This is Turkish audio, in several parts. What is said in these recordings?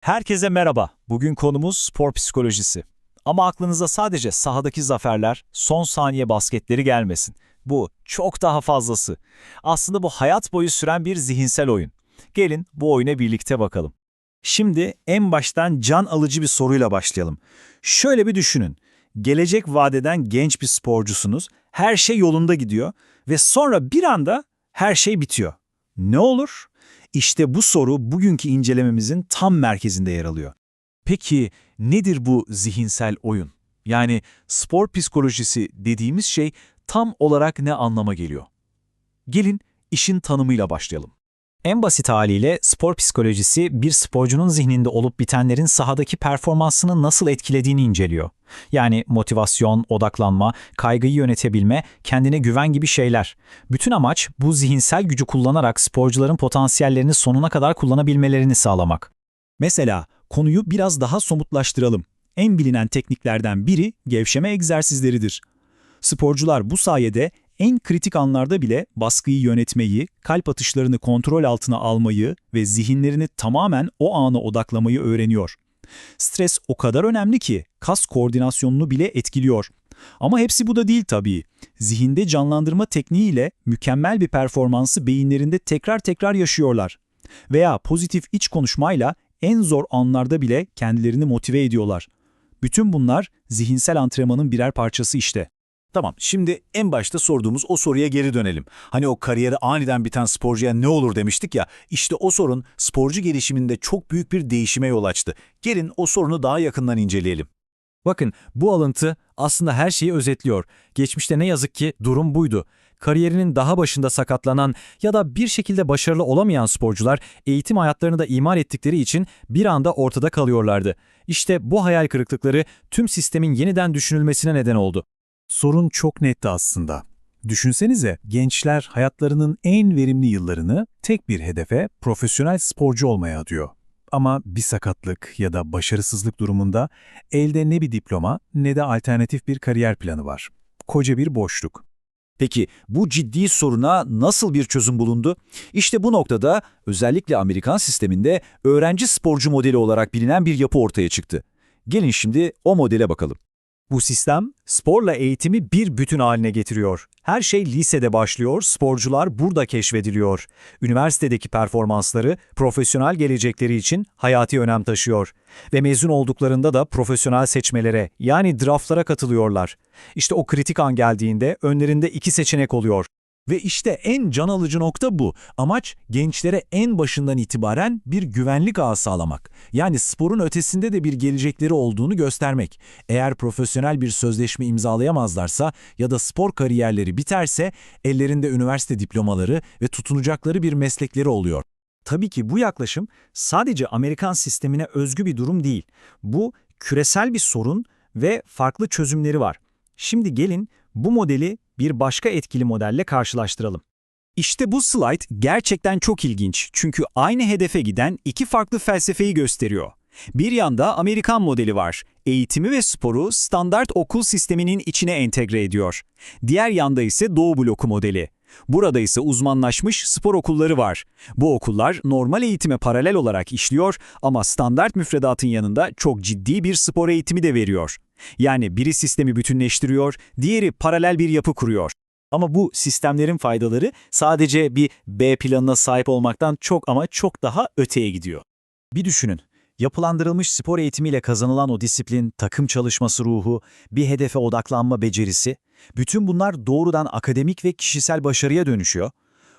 Herkese merhaba. Bugün konumuz spor psikolojisi. Ama aklınıza sadece sahadaki zaferler, son saniye basketleri gelmesin. Bu çok daha fazlası. Aslında bu hayat boyu süren bir zihinsel oyun. Gelin bu oyuna birlikte bakalım. Şimdi en baştan can alıcı bir soruyla başlayalım. Şöyle bir düşünün. Gelecek vadeden genç bir sporcusunuz, her şey yolunda gidiyor ve sonra bir anda her şey bitiyor. Ne olur? İşte bu soru bugünkü incelememizin tam merkezinde yer alıyor. Peki nedir bu zihinsel oyun? Yani spor psikolojisi dediğimiz şey tam olarak ne anlama geliyor? Gelin işin tanımıyla başlayalım. En basit haliyle spor psikolojisi bir sporcunun zihninde olup bitenlerin sahadaki performansını nasıl etkilediğini inceliyor. Yani motivasyon, odaklanma, kaygıyı yönetebilme, kendine güven gibi şeyler. Bütün amaç bu zihinsel gücü kullanarak sporcuların potansiyellerini sonuna kadar kullanabilmelerini sağlamak. Mesela konuyu biraz daha somutlaştıralım. En bilinen tekniklerden biri gevşeme egzersizleridir. Sporcular bu sayede en kritik anlarda bile baskıyı yönetmeyi, kalp atışlarını kontrol altına almayı ve zihinlerini tamamen o ana odaklamayı öğreniyor. Stres o kadar önemli ki kas koordinasyonunu bile etkiliyor. Ama hepsi bu da değil tabii. Zihinde canlandırma tekniğiyle mükemmel bir performansı beyinlerinde tekrar tekrar yaşıyorlar. Veya pozitif iç konuşmayla en zor anlarda bile kendilerini motive ediyorlar. Bütün bunlar zihinsel antrenmanın birer parçası işte. Tamam, şimdi en başta sorduğumuz o soruya geri dönelim. Hani o kariyeri aniden biten sporcuya ne olur demiştik ya, işte o sorun sporcu gelişiminde çok büyük bir değişime yol açtı. Gelin o sorunu daha yakından inceleyelim. Bakın bu alıntı aslında her şeyi özetliyor. Geçmişte ne yazık ki durum buydu. Kariyerinin daha başında sakatlanan ya da bir şekilde başarılı olamayan sporcular eğitim hayatlarını da ihmal ettikleri için bir anda ortada kalıyorlardı. İşte bu hayal kırıklıkları tüm sistemin yeniden düşünülmesine neden oldu. Sorun çok netti aslında. Düşünsenize gençler hayatlarının en verimli yıllarını tek bir hedefe profesyonel sporcu olmaya adıyor. Ama bir sakatlık ya da başarısızlık durumunda elde ne bir diploma ne de alternatif bir kariyer planı var. Koca bir boşluk. Peki bu ciddi soruna nasıl bir çözüm bulundu? İşte bu noktada özellikle Amerikan sisteminde öğrenci sporcu modeli olarak bilinen bir yapı ortaya çıktı. Gelin şimdi o modele bakalım. Bu sistem sporla eğitimi bir bütün haline getiriyor. Her şey lisede başlıyor, sporcular burada keşfediliyor. Üniversitedeki performansları profesyonel gelecekleri için hayati önem taşıyor. Ve mezun olduklarında da profesyonel seçmelere yani draftlara katılıyorlar. İşte o kritik an geldiğinde önlerinde iki seçenek oluyor. Ve işte en can alıcı nokta bu. Amaç gençlere en başından itibaren bir güvenlik ağı sağlamak. Yani sporun ötesinde de bir gelecekleri olduğunu göstermek. Eğer profesyonel bir sözleşme imzalayamazlarsa ya da spor kariyerleri biterse ellerinde üniversite diplomaları ve tutunacakları bir meslekleri oluyor. Tabii ki bu yaklaşım sadece Amerikan sistemine özgü bir durum değil. Bu küresel bir sorun ve farklı çözümleri var. Şimdi gelin bu modeli bir başka etkili modelle karşılaştıralım. İşte bu slide gerçekten çok ilginç çünkü aynı hedefe giden iki farklı felsefeyi gösteriyor. Bir yanda Amerikan modeli var. Eğitimi ve sporu standart okul sisteminin içine entegre ediyor. Diğer yanda ise Doğu bloku modeli. Burada ise uzmanlaşmış spor okulları var. Bu okullar normal eğitime paralel olarak işliyor ama standart müfredatın yanında çok ciddi bir spor eğitimi de veriyor. Yani biri sistemi bütünleştiriyor, diğeri paralel bir yapı kuruyor. Ama bu sistemlerin faydaları sadece bir B planına sahip olmaktan çok ama çok daha öteye gidiyor. Bir düşünün. Yapılandırılmış spor eğitimiyle kazanılan o disiplin, takım çalışması ruhu, bir hedefe odaklanma becerisi, bütün bunlar doğrudan akademik ve kişisel başarıya dönüşüyor.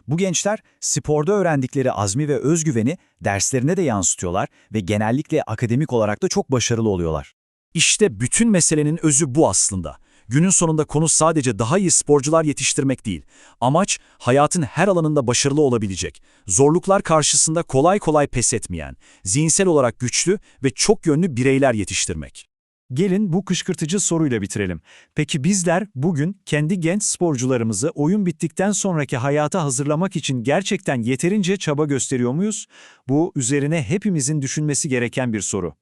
Bu gençler sporda öğrendikleri azmi ve özgüveni derslerine de yansıtıyorlar ve genellikle akademik olarak da çok başarılı oluyorlar. İşte bütün meselenin özü bu aslında. Günün sonunda konu sadece daha iyi sporcular yetiştirmek değil. Amaç hayatın her alanında başarılı olabilecek, zorluklar karşısında kolay kolay pes etmeyen, zihinsel olarak güçlü ve çok yönlü bireyler yetiştirmek. Gelin bu kışkırtıcı soruyla bitirelim. Peki bizler bugün kendi genç sporcularımızı oyun bittikten sonraki hayata hazırlamak için gerçekten yeterince çaba gösteriyor muyuz? Bu üzerine hepimizin düşünmesi gereken bir soru.